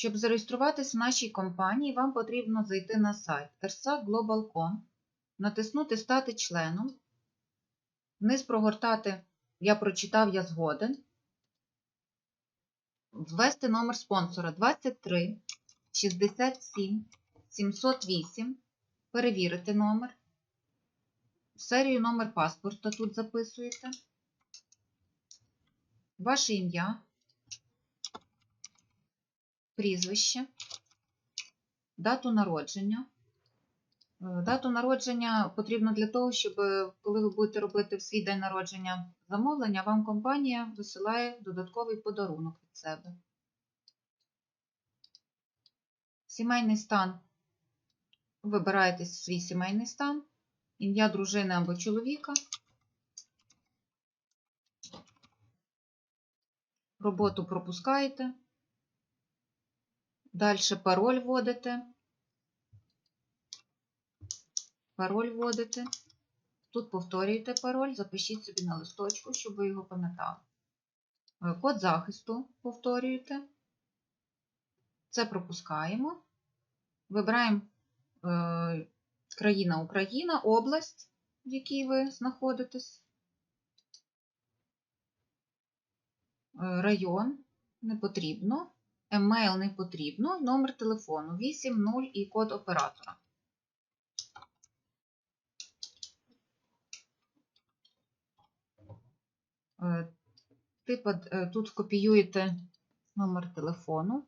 Щоб зареєструватись в нашій компанії, вам потрібно зайти на сайт ERSA Global.com, натиснути Стати членом, вниз прогортати Я прочитав, я згоден, ввести номер спонсора 23 67 708, перевірити номер, серію номер паспорта тут записуєте, ваше ім'я, прізвище, дату народження. Е, Дату народження потрібно для того, щоб е, коли ви будете робити в свій день народження замовлення, вам компанія висилає додатковий подарунок від себе. Сімейний стан. Вибираєте свій сімейний стан, ім'я дружини або чоловіка. Роботу пропускаєте. Далі пароль вводите. Пароль вводите. Тут повторюєте пароль, запишіть собі на листочку, щоб ви його пам'ятали. Е, Код захисту повторюєте. Це пропускаємо. Вибираємо е, країна Україна, область, в якій ви знаходитесь. Е, Район не потрібно. Емейл не потрібно. Номер телефону 80 і код оператора. Е, е, тут копіюєте номер телефону,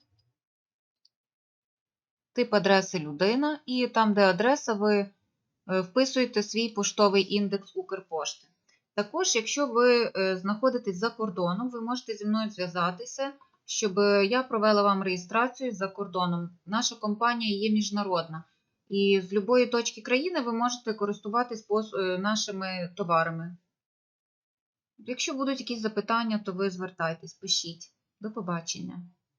тип адреси людина, і там, де адреса, ви е, вписуєте свій поштовий індекс Укрпошти. Також, якщо ви знаходитесь за кордоном, ви можете зі мною зв'язатися, щоб е, я провела вам реєстрацію за кордоном. Наша компанія є міжнародна. І з будь-якої точки країни ви можете користуватись е, нашими товарами. Якщо будуть якісь запитання, то ви звертайтесь, пишіть. До побачення.